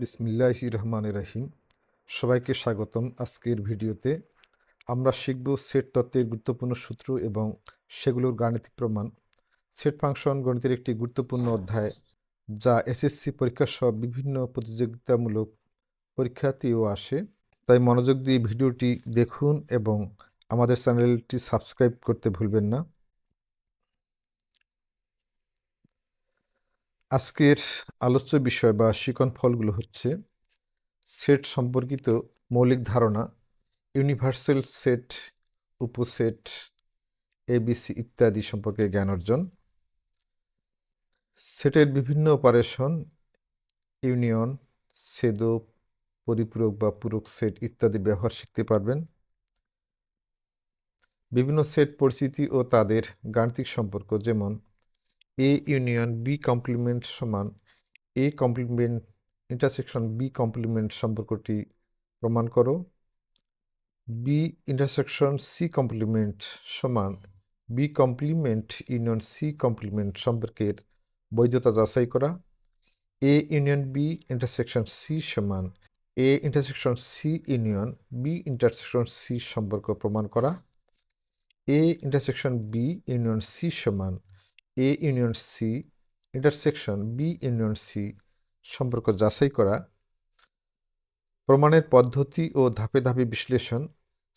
বিসমিল্লাহ রহমান রাহিম সবাইকে স্বাগতম আজকের ভিডিওতে। আমরা শিখব সেট তত্ত্বের গুরুত্বপূর্ণ সূত্র এবং সেগুলোর গাণিতিক প্রমাণ। সেট ফাংশন গণিতের একটি গুরুত্বপূর্ণ অধ্যায়, যা এসএসসি পরীক্ষা সহ বিভিন্ন প্রতিযোগিতামূলক পরীক্ষাতেও আসে। তাই মনোযোগ দিয়ে ভিডিওটি দেখুন এবং আমাদের চ্যানেলটি সাবস্ক্রাইব করতে ভুলবেন না। আজকের আলোচ্য বিষয় বা শিকন ফলগুলো হচ্ছে সেট সম্পর্কিত মৌলিক ধারণা, ইউনিভার্সাল সেট, উপসেট এবিসি ইত্যাদি সম্পর্কে জ্ঞান অর্জন, সেটের বিভিন্ন অপারেশন, ইউনিয়ন সেদো পরিপূরক বা পূরক সেট ইত্যাদি ব্যবহার শিখতে পারবেন। বিভিন্ন সেট পরিস্থিতি ও তাদের গাণিতিক সম্পর্ক যেমন এ ইউনিয়ন বি কমপ্লিমেন্ট সমান A complement intersection B complement সম্পর্কটি প্রমাণ করো। বি ইন্টারসেকশন সি কমপ্লিমেন্ট সমান B complement union C complement সম্পর্কের বৈধতা যাচাই করা। A union B intersection C সমান A intersection C union B intersection C সম্পর্ক প্রমাণ করা। A intersection B union C সমান A union C intersection B union C সম্পর্ক যাচাই করা, প্রমাণের পদ্ধতি ও ধাপে ধাপে বিশ্লেষণ,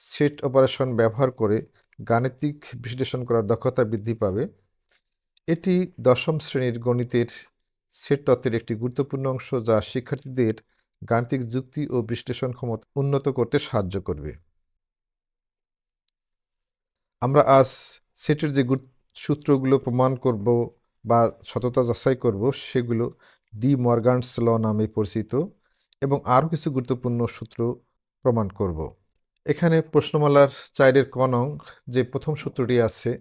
সেট অপারেশন ব্যবহার করে গাণিতিক বিশ্লেষণ করার দক্ষতা বৃদ্ধি পাবে। এটি দশম শ্রেণির গণিতের সেট তত্ত্বের একটি গুরুত্বপূর্ণ অংশ যা শিক্ষার্থীদের গাণিতিক যুক্তি ও বিশ্লেষণ ক্ষমতা উন্নত করতে সাহায্য করবে। আমরা আজ সেটের যে সূত্রগুলো প্রমাণ করব বা সততা যাচাই করব, সেগুলো ডি মর্গানস ল নামে পরিচিত এবং আরও কিছু গুরুত্বপূর্ণ সূত্র প্রমাণ করব। এখানে প্রশ্নমালার চাইরের কনং যে প্রথম সূত্রটি আছে,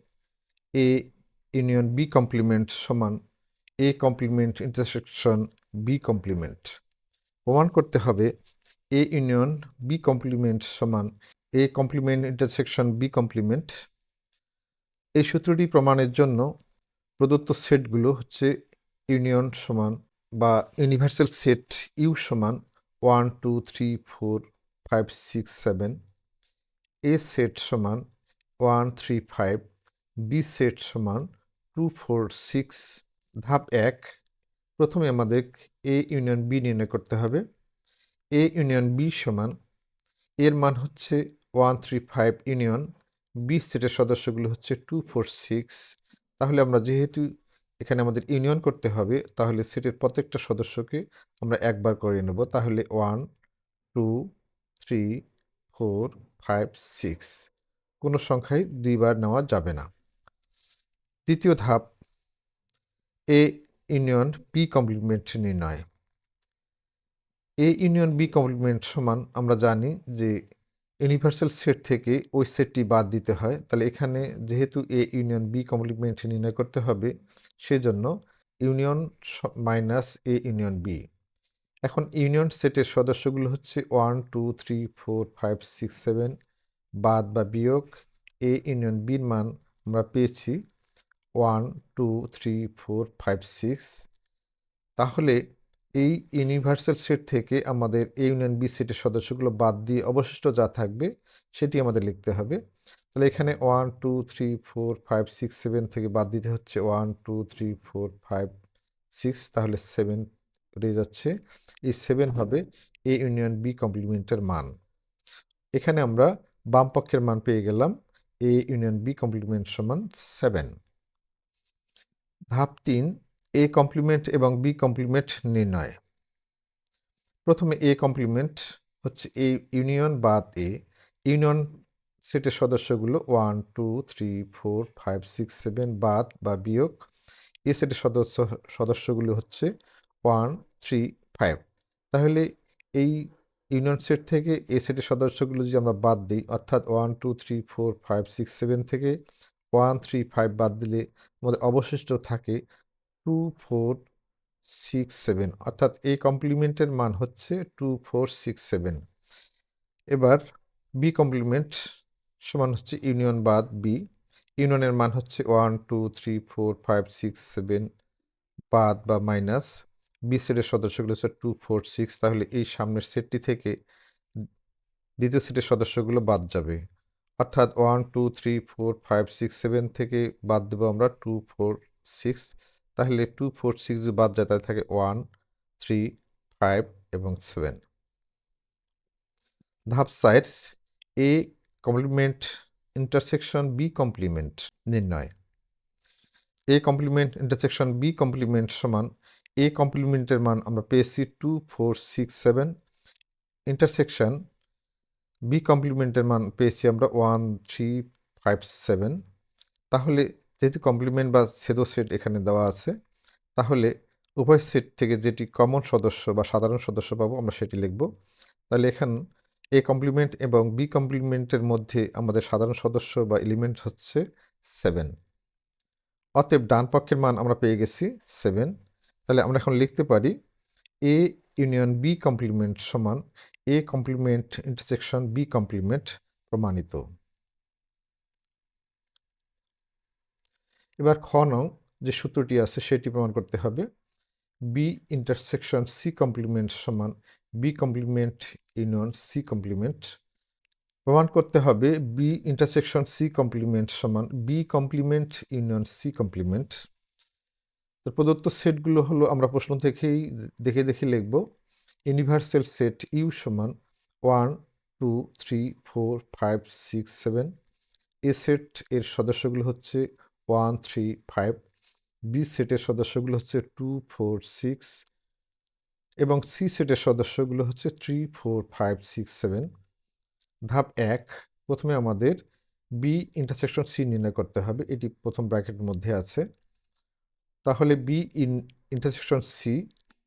এ ইউনিয়ন বি কমপ্লিমেন্ট সমান A complement intersection B complement. প্রমাণ করতে হবে, এ ইউনিয়ন বি কমপ্লিমেন্ট সমান A complement intersection B complement এই সূত্রটি প্রমাণের জন্য প্রদত্ত সেটগুলো হচ্ছে ইউনিয়ন সমান বা ইউনিভার্সাল সেট ইউ সমান one, two, three, four, five, six, seven. A set সমান one, three, five. B set সমান টু, ফোর, সিক্স, ধাপ এক। প্রথমে আমাদের এ ইউনিয়ন বি নির্ণয় করতে হবে। এ ইউনিয়ন বি সমান এর মান হচ্ছে one, three, five union. B সেটের সদস্যগুলো হচ্ছে টু ফোর সিক্স। তাহলে আমরা যেহেতু এখানে আমাদের ইউনিয়ন করতে হবে, তাহলে সেটের প্রত্যেকটা সদস্যকে আমরা একবার করে নেব। তাহলে one, two, three, four, five, six. কোনো সংখ্যায় দুইবার নেওয়া যাবে না। দ্বিতীয় ধাপ, এ ইউনিয়ন বি কমপ্লিমেন্ট নির্ণয়। এ ইউনিয়ন বি কমপ্লিমেন্ট সমান আমরা জানি যে ইউনিভার্সাল সেট থেকে ওই সেটটি বাদ দিতে হয়। তাহলে এখানে যেহেতু এ ইউনিয়ন বি কমপ্লিমেন্ট নির্ণয় করতে হবে, সেজন্য union minus A union B এখন ইউনিয়ন সেটের সদস্যগুলো হচ্ছে one two three four five six seven বাদ বা বিয়োগ এ ইউনিয়ন বির মান আমরা পেয়েছি one two three four five six তাহলে এই ইউনিভার্সাল সেট থেকে আমাদের এ ইউনিয়ন বি সেটের সদস্যগুলো বাদ দিয়ে অবশিষ্ট যা থাকবে সেটি আমাদের লিখতে হবে। তাহলে এখানে one two three four five six seven থেকে বাদ দিতে হচ্ছে। One two three four five six তাহলে সেভেন রয়ে যাচ্ছে। এই সেভেন হবে এ ইউনিয়ন বি কমপ্লিমেন্টের মান। এখানে আমরা বাম পক্ষের মান পেয়ে গেলাম। এ ইউনিয়ন বি কমপ্লিমেন্ট সমান সেভেন ধাপ তিন এ কমপ্লিমেন্ট এবং বি কমপ্লিমেন্ট নির্ণয়। প্রথমে এ কমপ্লিমেন্ট হচ্ছে এ ইউনিয়ন বাদ এ ইউনিয়ন সেটের সদস্যগুলো one two three four five six seven বাদ বা বিয়োগ। এ সেটের সদস্য, সদস্যগুলো হচ্ছে ওয়ান থ্রি ফাইভ তাহলে এই ইউনিয়ন সেট থেকে এ সেটের সদস্যগুলো যদি আমরা বাদ দিই, অর্থাৎ one two three four five six seven থেকে ওয়ান থ্রি ফাইভ বাদ দিলে আমাদের অবশিষ্ট থাকে টু ফোর সিক্স সেভেন অর্থাৎ এই কমপ্লিমেন্টের মান হচ্ছে টু ফোর সিক্স সেভেন এবার বি কমপ্লিমেন্ট সমান হচ্ছে ইউনিয়ন বাদ বি ইউনিয়নের মান হচ্ছে one two three four five six seven বাদ বা মাইনাস বি সেটের সদস্যগুলো হচ্ছে টু ফোর সিক্স তাহলে এই সামনের সেটটি থেকে দ্বিতীয় সেটের সদস্যগুলো বাদ যাবে। অর্থাৎ one two three four five six seven থেকে বাদ দেবো আমরা টু ফোর সিক্স তাহলে টু ফোর সিক্স বাদ যায়, তাহলে থাকে ওয়ান থ্রি ফাইভ এবং সেভেন ধাপ side A complement intersection B complement নির্ণয়। A complement intersection B complement সমান এ কমপ্লিমেন্টের মান আমরা পেয়েছি two four six seven intersection B কমপ্লিমেন্টের মান পেয়েছি আমরা ওয়ান থ্রি ফাইভ সেভেন তাহলে যেহেতু কমপ্লিমেন্ট বা ছেদো সেট এখানে দেওয়া আছে, তাহলে উভয় সেট থেকে যেটি কমন সদস্য বা সাধারণ সদস্য পাবো আমরা সেটি লিখব। তাহলে এখান এ কমপ্লিমেন্ট এবং বি কমপ্লিমেন্টের মধ্যে আমাদের সাধারণ সদস্য বা এলিমেন্ট হচ্ছে সেভেন অতএব ডান পক্ষের মান আমরা পেয়ে গেছি সেভেন তাহলে আমরা এখন লিখতে পারি এ ইউনিয়ন বি কমপ্লিমেন্ট সমান A complement intersection B complement প্রমাণিত। এবার খ নং যে সূত্রটি আছে সেটি প্রমাণ করতে হবে। বি ইন্টারসেকশন সি কমপ্লিমেন্ট সমান B complement union C complement প্রমাণ করতে হবে বি ইন্টারসেকশন সি কমপ্লিমেন্ট সমান B complement union C complement তো প্রদত্ত সেটগুলো হলো আমরা প্রশ্ন থেকেই দেখে দেখে লিখব। ইউনিভার্সাল সেট ইউ সমান one two three four five six seven A set এর সদস্যগুলো হচ্ছে ওয়ান থ্রি ফাইভ বি সেটের সদস্যগুলো হচ্ছে টু ফোর সিক্স এবং সি সেটের সদস্যগুলো হচ্ছে three four five six seven ধাপ এক, প্রথমে আমাদের বি ইন্টারসেকশন সি নির্ণয় করতে হবে, এটি প্রথম ব্র্যাকেটের মধ্যে আছে। তাহলে বি ইন ইন্টারসেকশন সি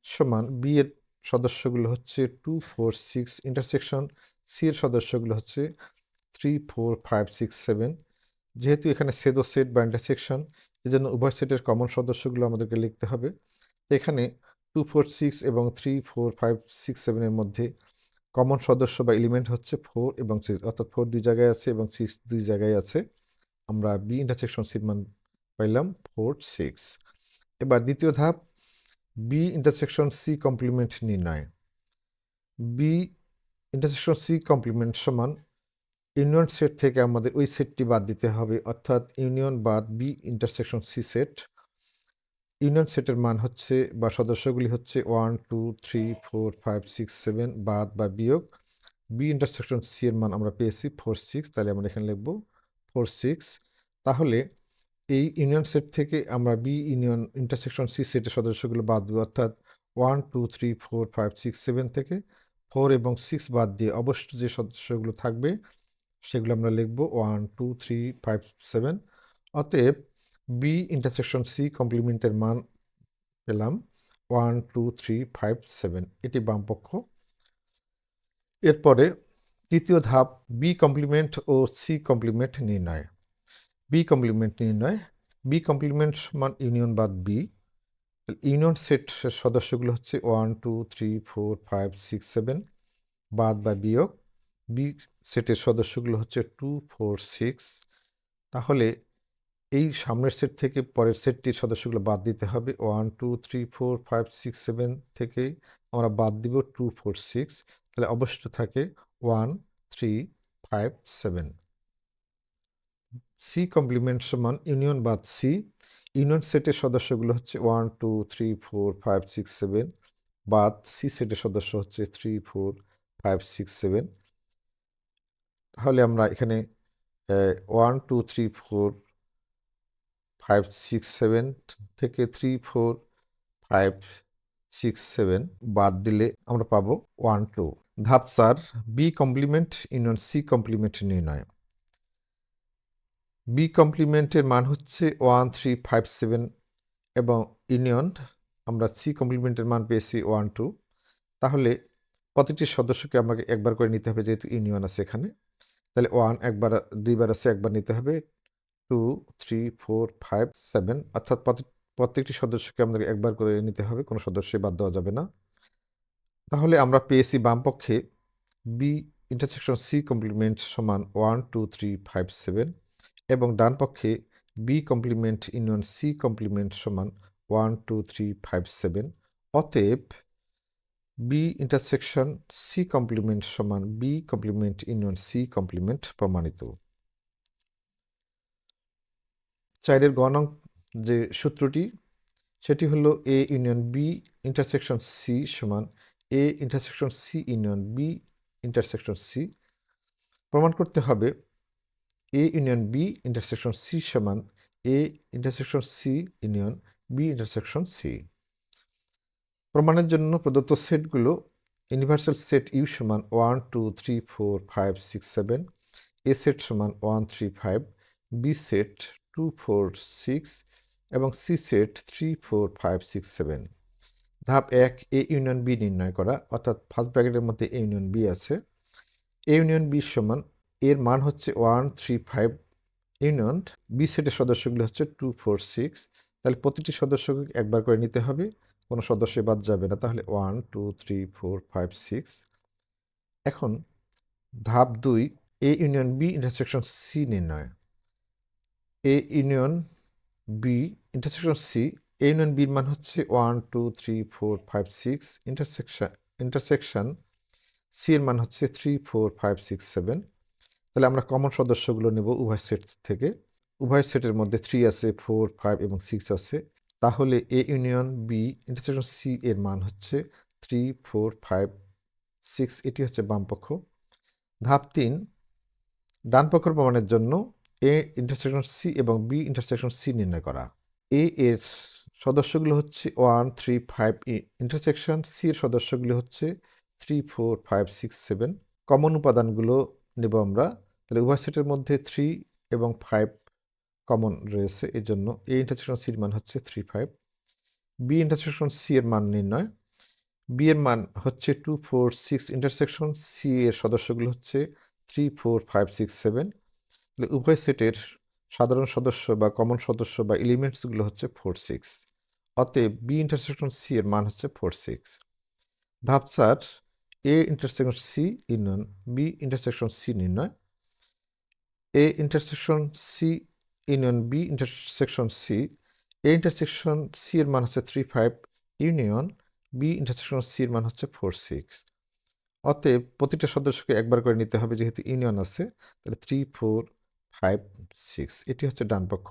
সমান বি এর সদস্যগুলো হচ্ছে two four six intersection C এর সদস্যগুলো হচ্ছে three four five six seven যেহেতু এখানে সেদো সেট বা ইন্টারসেকশন এই জন্য উভয় সেটের কমন সদস্যগুলো আমাদেরকে লিখতে হবে। এখানে টু ফোর সিক্স এবং থ্রি ফোর ফাইভ সিক্স সেভেনের মধ্যে কমন সদস্য বা এলিমেন্ট হচ্ছে ফোর এবং সিক্স অর্থাৎ ফোর দুই জায়গায় আছে এবং সিক্স দুই জায়গায় আছে। আমরা বি ইন্টারসেকশন সির মান পাইলাম ফোর সিক্স এবার দ্বিতীয় ধাপ বি ইন্টারসেকশন সি কমপ্লিমেন্ট নির্ণয়। বি ইন্টারসেকশন সি কমপ্লিমেন্ট সমান ইউনিয়ন সেট থেকে আমাদের ওই সেটটি বাদ দিতে হবে, অর্থাৎ ইউনিয়ন বাদ B intersection C set union সেটের মান হচ্ছে বা সদস্যগুলি হচ্ছে one two three four five six seven বাদ বা বিয়োগ। বি ইন্টারসেকশন সি এর মান আমরা পেয়েছি ফোর সিক্স তাহলে আমরা এখানে লিখব ফোর সিক্স তাহলে এই ইউনিয়ন সেট থেকে আমরা বি ইউনিয়ন ইন্টারসেকশন সি সেটের সদস্যগুলো বাদ দেবো, অর্থাৎ one two three four five six seven থেকে। ফোর এবং সিক্স বাদ দিয়ে অবশ্য যে সদস্যগুলো থাকবে সেগুলো আমরা লিখব one two three five seven অতএব বি ইন্টারসেকশন সি কমপ্লিমেন্টের মান পেলাম one two three five seven এটি বামপক্ষ এরপরে তৃতীয় ধাপ বি কমপ্লিমেন্ট ও সি কমপ্লিমেন্ট নির্ণয়। বি কমপ্লিমেন্ট নির্ণয়। বি কমপ্লিমেন্ট সমান ইউনিয়ন বাদ বি ইউনিয়ন সেট সদস্যগুলো হচ্ছে one two three four five six seven বাদ বা বিয়োগ। বি সেটের সদস্যগুলো হচ্ছে টু, ফোর, সিক্স। তাহলে এই সামনের সেট থেকে পরের সেটটির সদস্যগুলো বাদ দিতে হবে। One, two, three, four, five, six, seven থেকে আমরা বাদ দিব টু, ফোর, সিক্স। তাহলে অবশিষ্ট থাকে one, three, five, seven. C complement সমান ইউনিয়ন বাদ সি। ইউনিয়ন সেটের সদস্যগুলো হচ্ছে one, two, three, four, five, six, seven. বাদ সি সেটের সদস্য হচ্ছে three, four, five, six, seven. তাহলে আমরা এখানে one two three four five six seven থেকে three four five six seven বাদ দিলে আমরা পাবো ওয়ান টু ধাপ চার B complement union C complement নির্ণয়। বি কমপ্লিমেন্টের মান হচ্ছে ওয়ান থ্রি ফাইভ সেভেন এবং ইউনিয়ন আমরা সি কমপ্লিমেন্টের মান পেয়েছি ওয়ান টু তাহলে প্রতিটি সদস্যকে আমাকে একবার করে নিতে হবে যেহেতু ইউনিয়ন আছে এখানে। তাহলে ওয়ান একবার, দুইবার আছে, একবার নিতে হবে। Two three four five seven অর্থাৎ প্রত্যেকটি সদস্যকে আমাদেরকে একবার করে নিতে হবে, কোনো সদস্যই বাদ দেওয়া যাবে না। তাহলে আমরা পেয়েছি বামপক্ষে বি ইন্টারসেকশন সি কমপ্লিমেন্ট সমান one two three five seven এবং ডান পক্ষে B complement union C complement সমান one two three five seven অতএব বি ইন্টারসেকশন সি কমপ্লিমেন্ট সমান B complement union C complement প্রমাণিত। চারের গণক যে সূত্রটি, সেটি হলো A union B intersection C সমান A intersection C union B intersection C প্রমাণ করতে হবে A union B intersection C সমান A intersection C union B intersection C প্রমাণের জন্য প্রদত্ত সেটগুলো ইউনিভার্সাল সেট ইউ সমান one, two, three, four, five, six, seven, A set সমান one, three, five, B set two, four, six, এবং C set three, four, five, six, seven. ধাপ এক, এ union B নির্ণয় করা, অর্থাৎ ফার্স্ট ব্র্যাকেটের মধ্যে এ ইউনিয়ন বি আছে। এ ইউনিয়ন বি সমান, এর মান হচ্ছে one, three, five union, B সেটের সদস্যগুলো হচ্ছে টু, ফোর, সিক্স। তাহলে প্রতিটি সদস্যকে একবার করে নিতে হবে। কোনো সদস্য বাদ যাবে না। তাহলে one two three four five six এখন ধাপ দুই A union B intersection C নির্ণয়। A union B intersection C A union বির মান হচ্ছে one two three four five six intersection intersection C এর মান হচ্ছে three four five six seven তাহলে আমরা কমন সদস্যগুলো নেব উভয় সেট থেকে। উভয় সেটের মধ্যে থ্রি আছে ফোর ফাইভ এবং সিক্স আছে। তাহলে A union B intersection C এর মান হচ্ছে থ্রি ফোর ফাইভ সিক্স এটি হচ্ছে বামপক্ষ ধাপ তিন, ডান পক্ষের প্রমাণের জন্য এ ইন্টারসেকশন সি এবং বি ইন্টারসেকশন সি নির্ণয় করা। এ এর সদস্যগুলো হচ্ছে one three five intersection C এর সদস্যগুলো হচ্ছে three four five six seven common উপাদানগুলো নেব আমরা। তাহলে উভয় সেটের মধ্যে থ্রি এবং ফাইভ কমন রয়েছে এই জন্য এ ইন্টারসেকশন সির মান হচ্ছে three five B intersection C এর মান নির্ণয় বি এর মান হচ্ছে two four six intersection C এর সদস্যগুলো হচ্ছে three four five six seven তাহলে উভয় সেটের সাধারণ সদস্য বা কমন সদস্য বা এলিমেন্টসগুলো হচ্ছে ফোর সিক্স অতএব বি ইন্টারসেকশন সি এর মান হচ্ছে ফোর সিক্স চার A intersection C union B intersection C নির্ণয় A intersection C union B intersection C A intersection C এর মান হচ্ছে three five union B intersection C এর মান হচ্ছে ফোর সিক্স অতএব প্রতিটা সদস্যকে একবার করে নিতে হবে, যেহেতু ইউনিয়ন আছে, তাহলে থ্রি ফোর ফাইভ সিক্স এটি হচ্ছে ডান পক্ষ।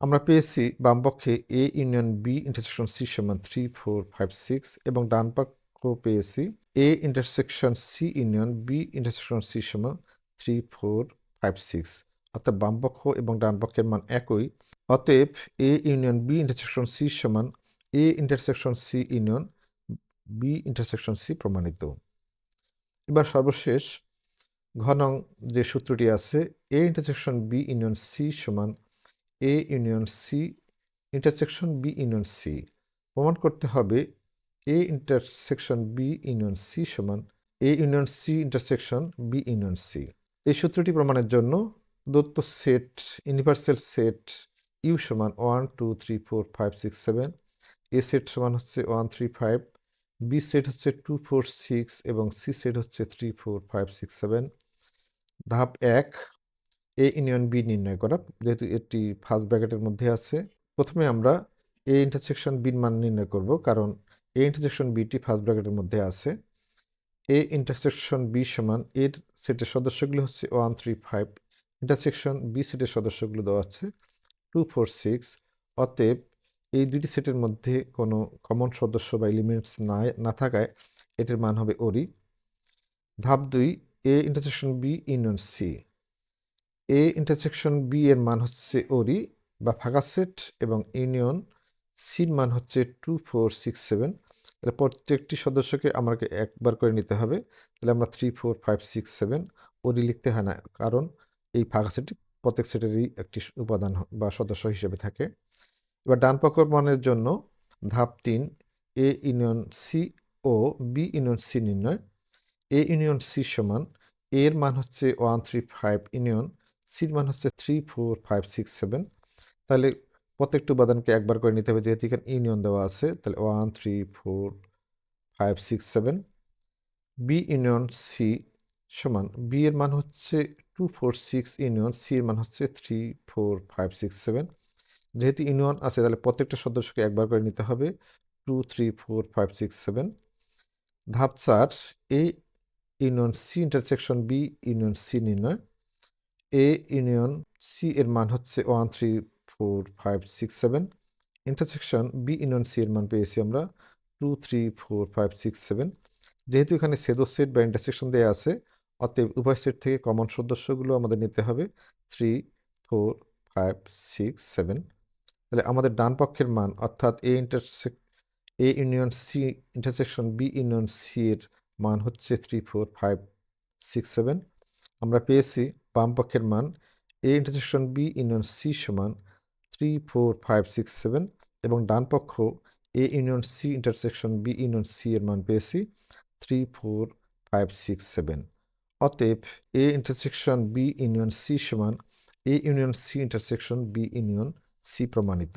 আমরা পেয়েছি বাম পক্ষে A union B intersection C সমান থ্রি ফোর ফাইভ সিক্স এবং ডান পক্ষ পেয়েছি A intersection C union B intersection C সমান থ্রি ফোর ফাইভ সিক্স অর্থাৎ বাম পক্ষ এবং ডান পক্ষের মান একই। অতএব A union B intersection C সমান A intersection C union B intersection C প্রমাণিত। এবার সর্বশেষ ঘনং যে সূত্রটি আছে A intersection B union C সমান A union C intersection B union C প্রমাণ করতে হবে A intersection B union C সমান A union C intersection B union C এই সূত্রটি প্রমাণের জন্য দত্ত সেট ইউনিভার্সাল সেট ইউ সমান one two three four five six seven A set সমান হচ্ছে one three five B set হচ্ছে টু ফোর সিক্স এবং সি সেট হচ্ছে three four five six seven ধাপ এক এ ইউনিয়ন বি নির্ণয় করা, যেহেতু এটি ফার্স্ট ব্র্যাকেটের মধ্যে আছে। প্রথমে আমরা এ ইন্টারসেকশন বির মান নির্ণয় করব, কারণ এ ইন্টারসেকশন বিটি ফার্স্ট ব্র্যাকেটের মধ্যে আছে। এ ইন্টারসেকশন বি সমান এর সেটের সদস্যগুলি হচ্ছে one three five intersection B সেটের সদস্যগুলো দেওয়া আছে। টু ফোর সিক্স অতএব এই দুটি সেটের মধ্যে কোনো কমন সদস্য বা এলিমেন্টস না না থাকায় এটির মান হবে ওরি ধাপ দুই A intersection B union C A intersection B এর মান হচ্ছে ওরি বা ফাঁকা সেট এবং ইউনিয়ন সির মান হচ্ছে টু ফোর সিক্স সেভেন তাহলে প্রত্যেকটি সদস্যকে আমাকে একবার করে নিতে হবে। তাহলে আমরা three four five six seven ওরি লিখতে হয় না। কারণ এই ফাঁকা সেটটি প্রত্যেক সেটেরই একটি উপাদান বা সদস্য হিসেবে থাকে। এবার ডান মানের জন্য ধাপ তিন এ ইউনিয়ন সি ও বি ইউনিয়ন সি নির্ণয়। এ ইউনিয়ন সি সমান এর মান হচ্ছে ওয়ান থ্রি ফাইভ ইউনিয়ন সির মান হচ্ছে three four five six seven তাহলে প্রত্যেকটি উপাদানকে একবার করে নিতে হবে, যেহেতু এখানে ইউনিয়ন দেওয়া আছে, তাহলে one three four five six seven B union C সমান বি এর মান হচ্ছে two four six union C এর মান হচ্ছে three four five six seven যেহেতু ইউনিয়ন আছে, তাহলে প্রত্যেকটা সদস্যকে একবার করে নিতে হবে two three four five six seven ধাপ চার A union C intersection B union C নির্ণয়। এ ইউনিয়ন সি এর মান হচ্ছে one three four five six seven intersection B union C এর মান পেয়েছি আমরা two three four five six seven যেহেতু এখানে সেদো সেট বা ইন্টারসেকশন দেওয়া আছে অতএব উভয় সেট থেকে কমন সদস্যগুলো আমাদের নিতে হবে। Three four five six seven তাহলে আমাদের ডান পক্ষের মান অর্থাৎ A intersect A union C intersection B union C এর মান হচ্ছে three four five six seven আমরা পেয়েছি বাম পক্ষের মান A intersection B union C সমান three four five six seven এবং ডান পক্ষ A union C intersection B union C এর মান পেয়েছি three four five six seven অতএব A intersection B union C সমান A union C intersection B union C প্রমাণিত।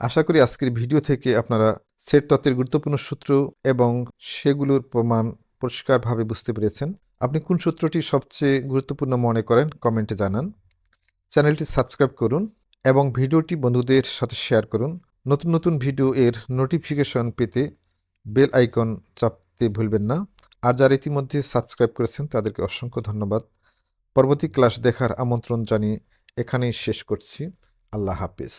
আশা করি আজকের ভিডিও থেকে আপনারা সেট তত্ত্বের গুরুত্বপূর্ণ সূত্র এবং সেগুলোর প্রমাণ পরিষ্কারভাবে বুঝতে পেরেছেন। আপনি কোন সূত্রটি সবচেয়ে গুরুত্বপূর্ণ মনে করেন কমেন্টে জানান। চ্যানেলটি সাবস্ক্রাইব করুন এবং ভিডিওটি বন্ধুদের সাথে শেয়ার করুন। নতুন নতুন ভিডিও এর নোটিফিকেশন পেতে বেল আইকন চাপতে ভুলবেন না। আর যারা ইতিমধ্যে সাবস্ক্রাইব করেছেন, তাদেরকে অসংখ্য ধন্যবাদ। পরবর্তী ক্লাস দেখার আমন্ত্রণ জানিয়ে এখানেই শেষ করছি। আল্লাহ হাফিজ।